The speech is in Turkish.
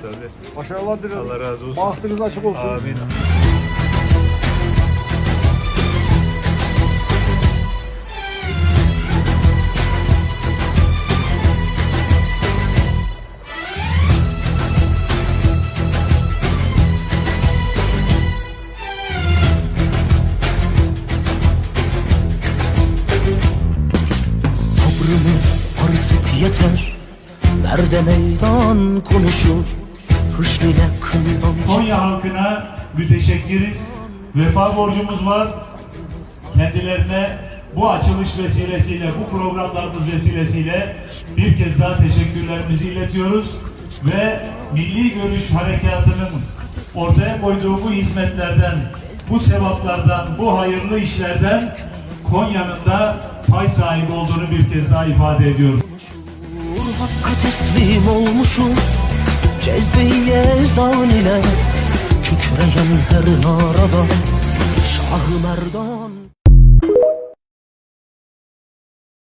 abi. Başarılar dilerim. Allah razı olsun. Bahtınız açık olsun. Amin. Sabrımız artık yeter Nerede meydan konuşur Hışm ile kınınan Konya halkına müteşekkiriz. Vefa borcumuz var. Kendilerine bu açılış vesilesiyle, bu programlarımız vesilesiyle bir kez daha teşekkürlerimizi iletiyoruz. Ve Milli Görüş Harekatı'nın ortaya koyduğu bu hizmetlerden, bu sevaplardan, bu hayırlı işlerden Konya'nın da pay sahibi olduğunu bir kez daha ifade ediyoruz. Hakka teslim olmuşuz. Cezbe-i Yezdan ile Kükreyen her narada. Şah-ı Merdan